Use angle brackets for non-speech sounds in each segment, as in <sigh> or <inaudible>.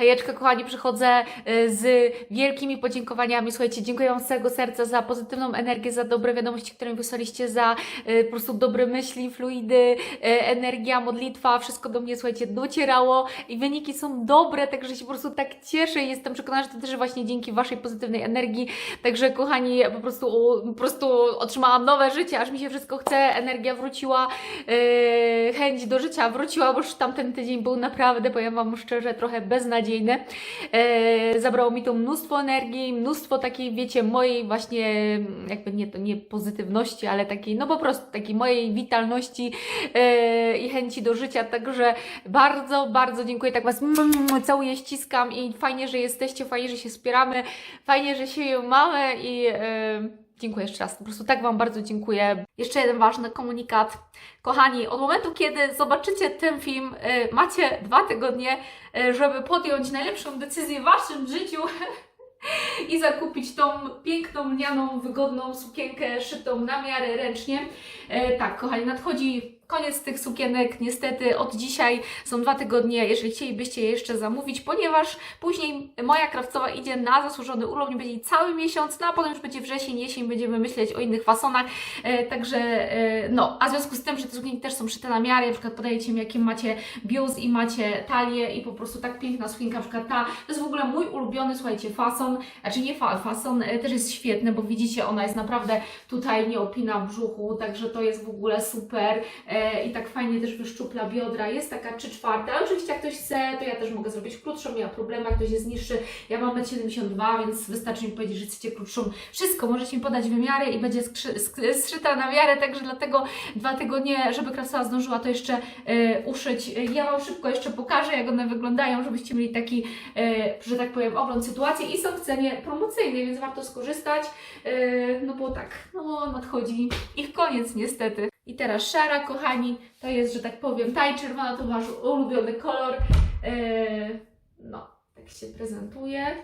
Hejeczkę, kochani, przychodzę y, z wielkimi podziękowaniami. Słuchajcie, dziękuję Wam z całego serca za pozytywną energię, za dobre wiadomości, które mi wysłaliście, za y, po prostu dobre myśli, fluidy, y, energia, modlitwa, wszystko do mnie, słuchajcie, docierało i wyniki są dobre, także się po prostu tak cieszę i jestem przekonana, że to też właśnie dzięki Waszej pozytywnej energii. Także, kochani, po prostu, po prostu otrzymałam nowe życie, aż mi się wszystko chce, energia wróciła, chęć do życia wróciła, bo już tamten tydzień był naprawdę, powiem Wam szczerze, trochę beznadziejny. Yy, zabrało mi to mnóstwo energii, mnóstwo takiej, wiecie, mojej właśnie, jakby nie nie pozytywności, ale takiej, no po prostu takiej mojej witalności yy, i chęci do życia. Także bardzo, bardzo dziękuję. Tak Was całuję, ściskam i fajnie, że jesteście, fajnie, że się wspieramy, fajnie, że się mamy i. Dziękuję jeszcze raz. Po prostu tak Wam bardzo dziękuję. Jeszcze jeden ważny komunikat. Kochani, od momentu, kiedy zobaczycie ten film, y, macie dwa tygodnie, y, żeby podjąć najlepszą decyzję w Waszym życiu <laughs> i zakupić tą piękną, lnianą, wygodną sukienkę szytą na miarę ręcznie. E, tak, kochani, nadchodzi koniec tych sukienek. Niestety od dzisiaj są dwa tygodnie, jeżeli chcielibyście je jeszcze zamówić, ponieważ później moja krawcowa idzie na zasłużony urlop, nie będzie cały miesiąc, no a potem już będzie wrzesień, jesień, będziemy myśleć o innych fasonach. E, także, e, no, a w związku z tym, że te sukienki też są szyte na miarę, na przykład podajecie mi, jakie macie biust i macie talię i po prostu tak piękna sukienka, na przykład ta, to jest w ogóle mój ulubiony, słuchajcie, fason, znaczy nie fa, fason, e, też jest świetny, bo widzicie, ona jest naprawdę tutaj nie opina w brzuchu, także to jest w ogóle super e, i tak fajnie też wyszczupla biodra, jest taka 3 czwarte, oczywiście jak ktoś chce, to ja też mogę zrobić krótszą, nie ma problemu, jak ktoś jest niższy, ja mam 1,72 m, więc wystarczy mi powiedzieć, że chcecie krótszą, wszystko, możecie mi podać wymiary i będzie zszyta na miarę, także dlatego dwa tygodnie, żeby krasa zdążyła to jeszcze e, uszyć. Ja Wam szybko jeszcze pokażę, jak one wyglądają, żebyście mieli taki, e, że tak powiem, ogląd sytuacji. I są w cenie promocyjnej, więc warto skorzystać, e, no bo tak, no nadchodzi ich koniec niestety. I teraz szara, kochani, to jest, że tak powiem, taj czerwona to Wasz ulubiony kolor. E, no, tak się prezentuje.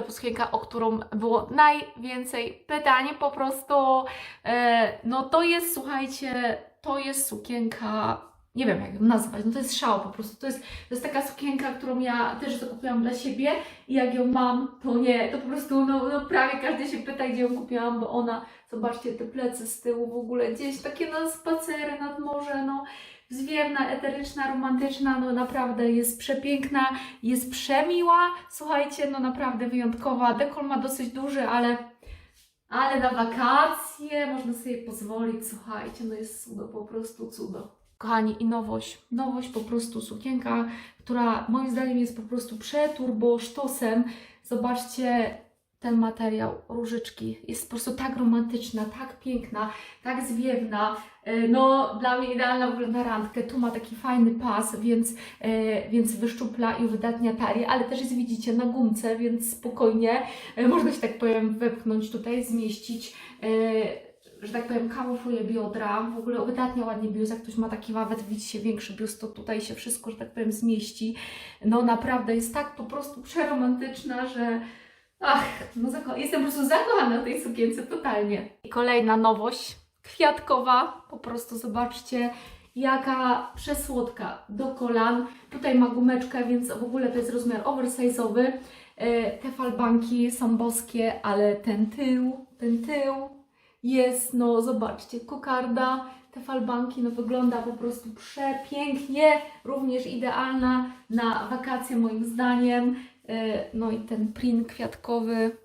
Sklepu sukienka, o którą było najwięcej pytań. Po prostu, e, no to jest, słuchajcie, to jest sukienka, nie wiem jak ją nazwać, no to jest szał po prostu. To jest, to jest taka sukienka, którą ja też zakupiłam dla siebie i jak ją mam, to nie, to po prostu, no, no prawie każdy się pyta, gdzie ją kupiłam, bo ona, zobaczcie, te plecy z tyłu w ogóle gdzieś takie na spacery nad morze, no zwiewna, eteryczna, romantyczna, no naprawdę jest przepiękna, jest przemiła, słuchajcie, no naprawdę wyjątkowa. Dekol ma dosyć duży, ale, ale na wakacje można sobie pozwolić, słuchajcie, no jest cudo, po prostu cudo. Kochani, i nowość, nowość po prostu sukienka, która moim zdaniem jest po prostu przeturbo sztosem. Zobaczcie ten materiał, różyczki, jest po prostu tak romantyczna, tak piękna, tak zwiewna. E, No, dla mnie idealna w ogóle na randkę. Tu ma taki fajny pas, więc, e, więc wyszczupla i uwydatnia talię, ale też jest, widzicie, na gumce, więc spokojnie e, można się tak powiem wepchnąć tutaj, zmieścić. Że tak powiem, kamufluje biodra, w ogóle uwydatnia ładnie biust, jak ktoś ma taki wawet, widzicie, większy biust, to tutaj się wszystko, że tak powiem, zmieści. No naprawdę jest tak po prostu przeromantyczna, że ach, no zako- jestem po prostu zakochana w tej sukience totalnie. I kolejna nowość, kwiatkowa, po prostu zobaczcie, jaka przesłodka do kolan. Tutaj ma gumeczkę, więc w ogóle to jest rozmiar oversize'owy. E, Te falbanki są boskie, ale ten tył, ten tył jest, no zobaczcie, kokarda, te falbanki, no wygląda po prostu przepięknie, również idealna na wakacje moim zdaniem. E, No i ten print kwiatkowy,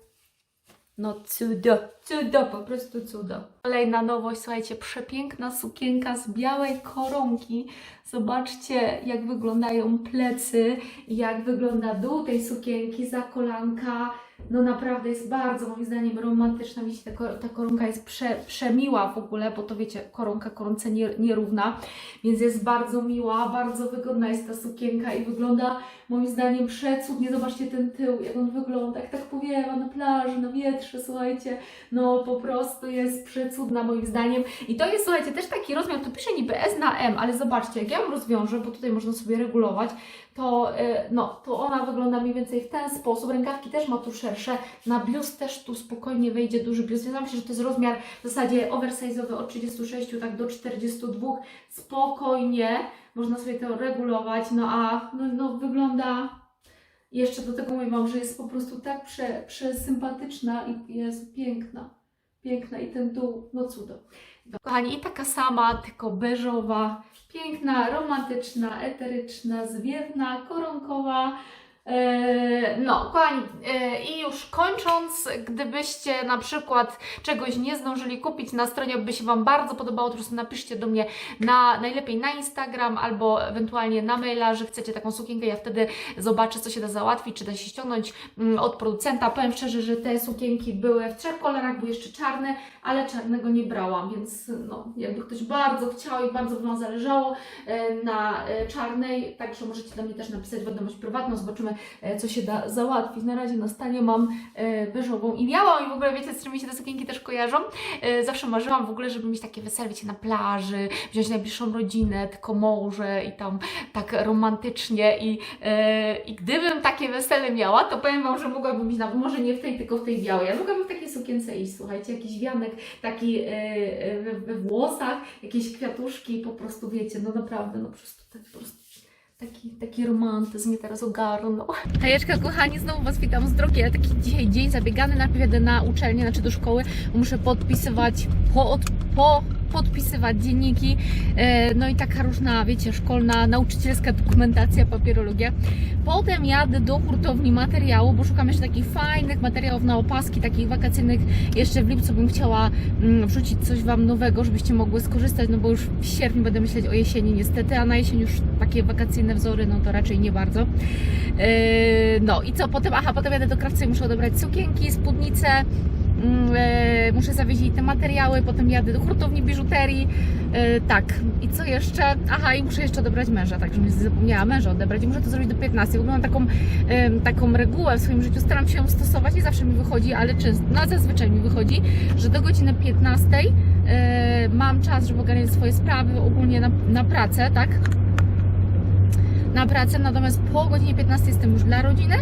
no cudo, cudo, po prostu cudo. Kolejna nowość, słuchajcie, przepiękna sukienka z białej koronki. Zobaczcie, jak wyglądają plecy, jak wygląda dół tej sukienki, za kolanka. No naprawdę jest bardzo moim zdaniem romantyczna. Widzicie, ta, ta koronka jest prze, przemiła w ogóle, bo to wiecie, koronka koronce nie, nierówna, więc jest bardzo miła, bardzo wygodna jest ta sukienka i wygląda moim zdaniem przecudnie. Zobaczcie ten tył, jak on wygląda, jak tak powiewa na plaży, na wietrze, słuchajcie, no po prostu jest przecudna moim zdaniem. I to jest, słuchajcie, też taki rozmiar, tu pisze niby S na M, ale zobaczcie, jak ja ją rozwiążę, bo tutaj można sobie regulować, to, e, no, to ona wygląda mniej więcej w ten sposób. Rękawki też ma tu szersze, na biust też tu spokojnie wejdzie duży biust. Wydaje się, że to jest rozmiar w zasadzie oversize'owy od 36 tak do 42. Spokojnie można sobie to regulować, no a no, no, wygląda jeszcze do tego mówię że jest po prostu tak prze, przesympatyczna i jest piękna. Piękna i ten dół, no cudo. Kochani, i taka sama, tylko beżowa, piękna, romantyczna, eteryczna, zwiewna, koronkowa. Eee, No, kochani, e, i już kończąc, gdybyście na przykład czegoś nie zdążyli kupić na stronie, by się Wam bardzo podobało, to napiszcie do mnie na, najlepiej na Instagram albo ewentualnie na maila, że chcecie taką sukienkę, ja wtedy zobaczę, co się da załatwić, czy da się ściągnąć mm, od producenta. Powiem szczerze, że te sukienki były w trzech kolorach, były jeszcze czarne, ale czarnego nie brałam, więc no, jakby ktoś bardzo chciał i bardzo Wam zależało e, na czarnej, także możecie do mnie też napisać wiadomość prywatną, zobaczymy, co się da załatwić. Na razie na stanie mam e, beżową i miałam i w ogóle wiecie, z czym się te sukienki też kojarzą. E, Zawsze marzyłam w ogóle, żeby mieć takie wesele, wiecie, na plaży, wziąć najbliższą rodzinę, tylko morze i tam tak romantycznie i, e, i gdybym takie wesele miała, to powiem Wam, że mogłabym iść na, może nie w tej, tylko w tej białej, ale mogłabym w takiej sukience iść, słuchajcie, jakiś wianek taki e, e, we, we włosach, jakieś kwiatuszki, po prostu wiecie, no naprawdę, no po prostu po prostu Taki, taki romantyzm mnie teraz ogarnął. Hejeczka, kochani, znowu Was witam z drogi. Ja taki dzisiaj dzień zabiegany. Najpierw jadę na uczelnię, znaczy do szkoły. Muszę podpisywać, po, po, podpisywać dzienniki. E, no i taka różna, wiecie, szkolna, nauczycielska dokumentacja, papierologia. Potem jadę do hurtowni materiału, bo szukam jeszcze takich fajnych materiałów na opaski, takich wakacyjnych. Jeszcze w lipcu bym chciała mm, wrzucić coś Wam nowego, żebyście mogły skorzystać, no bo już w sierpniu będę myśleć o jesieni niestety, a na jesień już takie wakacyjne wzory, no to raczej nie bardzo. Yy, no i co potem? Aha, potem jadę do krawcy i muszę odebrać sukienki, spódnice. Mm, e, muszę zawieźć jej te materiały, potem jadę do hurtowni biżuterii. E, tak, i co jeszcze? Aha, i muszę jeszcze odebrać męża, także mi zapomniała męża odebrać i muszę to zrobić do 15. W ogóle mam taką, taką regułę w swoim życiu, staram się ją stosować, nie zawsze mi wychodzi, ale często, no zazwyczaj mi wychodzi, że do godziny 15 e, mam czas, żeby ogarniać swoje sprawy, ogólnie na, na pracę, tak? Na pracę, natomiast po godzinie 15 jestem już dla rodziny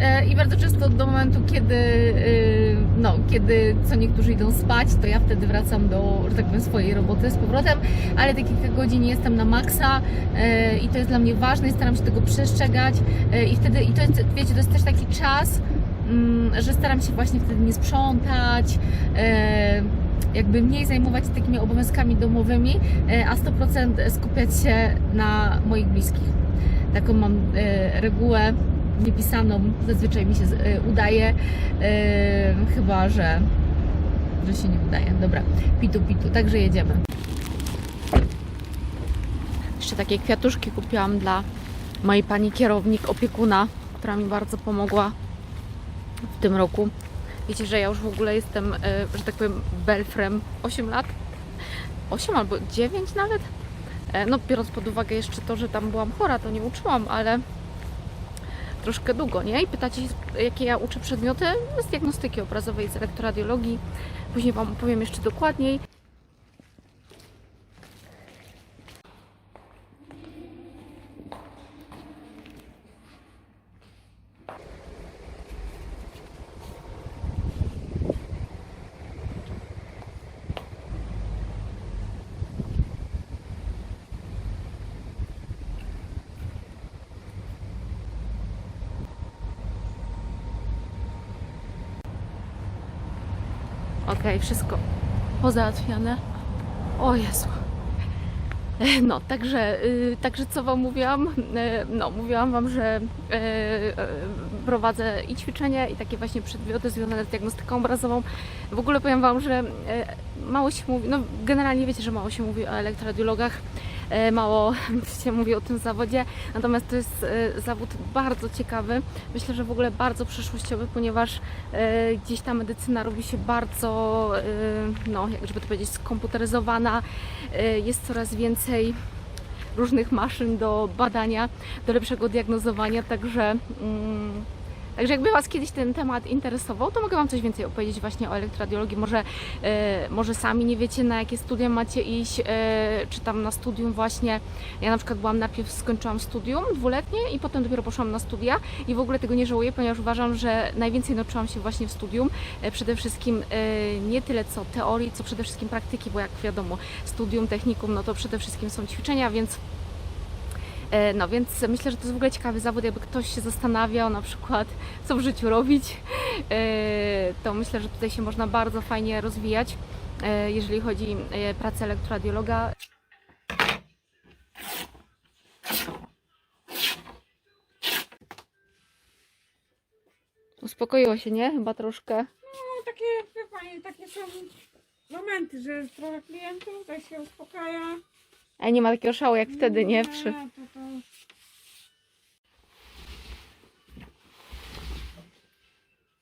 e, i bardzo często do momentu, kiedy, e, no, kiedy co niektórzy idą spać, to ja wtedy wracam do, że tak powiem, swojej roboty z powrotem, ale kilka godzin jestem na maksa e, i to jest dla mnie ważne i staram się tego przestrzegać i wtedy, i to jest, wiecie, to jest też taki czas, mm, że staram się właśnie wtedy nie sprzątać, jakby mniej zajmować się takimi obowiązkami domowymi, e, a 100% skupiać się na moich bliskich. Taką mam e, regułę niepisaną, zazwyczaj mi się e, udaje, chyba że, że się nie udaje. Dobra, pitu pitu, także jedziemy. Jeszcze takie kwiatuszki kupiłam dla mojej pani kierownik, opiekuna, która mi bardzo pomogła w tym roku. Wiecie, że ja już w ogóle jestem, e, że tak powiem, belfrem 8 lat. 8 albo 9 nawet. E, No, biorąc pod uwagę jeszcze to, że tam byłam chora, to nie uczyłam, ale troszkę długo, nie? I pytacie jakie ja uczę przedmioty? Z diagnostyki obrazowej, z elektroradiologii. Później Wam opowiem jeszcze dokładniej. Okej, wszystko pozałatwiane. O Jezu. E, No, także, y, także co Wam mówiłam? E, No, mówiłam Wam, że e, prowadzę i ćwiczenia, i takie właśnie przedmioty związane z diagnostyką obrazową. W ogóle powiem Wam, że mało się mówi, no generalnie wiecie, że mało się mówi o elektroradiologach. E, mało <laughs> się mówi o tym zawodzie. Natomiast to jest e, zawód bardzo ciekawy. Myślę, że w ogóle bardzo przyszłościowy, ponieważ e, gdzieś ta medycyna robi się bardzo, no, jak żeby to powiedzieć, skomputeryzowana. Jest coraz więcej różnych maszyn do badania, do lepszego diagnozowania, także, mm, także jakby Was kiedyś ten temat interesował, to mogę Wam coś więcej opowiedzieć właśnie o elektroradiologii. Może, e, może sami nie wiecie na jakie studia macie iść, e, czy tam na studium właśnie. Ja na przykład byłam najpierw, skończyłam studium dwuletnie i potem dopiero poszłam na studia i w ogóle tego nie żałuję, ponieważ uważam, że najwięcej nauczyłam się właśnie w studium. E, przede wszystkim nie tyle co teorii, co przede wszystkim praktyki, bo jak wiadomo, studium, technikum, no to przede wszystkim są ćwiczenia, więc No więc myślę, że to jest w ogóle ciekawy zawód, jakby ktoś się zastanawiał na przykład, co w życiu robić, e, to myślę, że tutaj się można bardzo fajnie rozwijać, e, jeżeli chodzi o pracę elektroradiologa. Uspokoiło się, nie? Chyba troszkę. No takie, wie pani, takie są momenty, że trochę klientów, tak się uspokaja. Ale nie ma takiego szału jak wtedy, nie? Przy...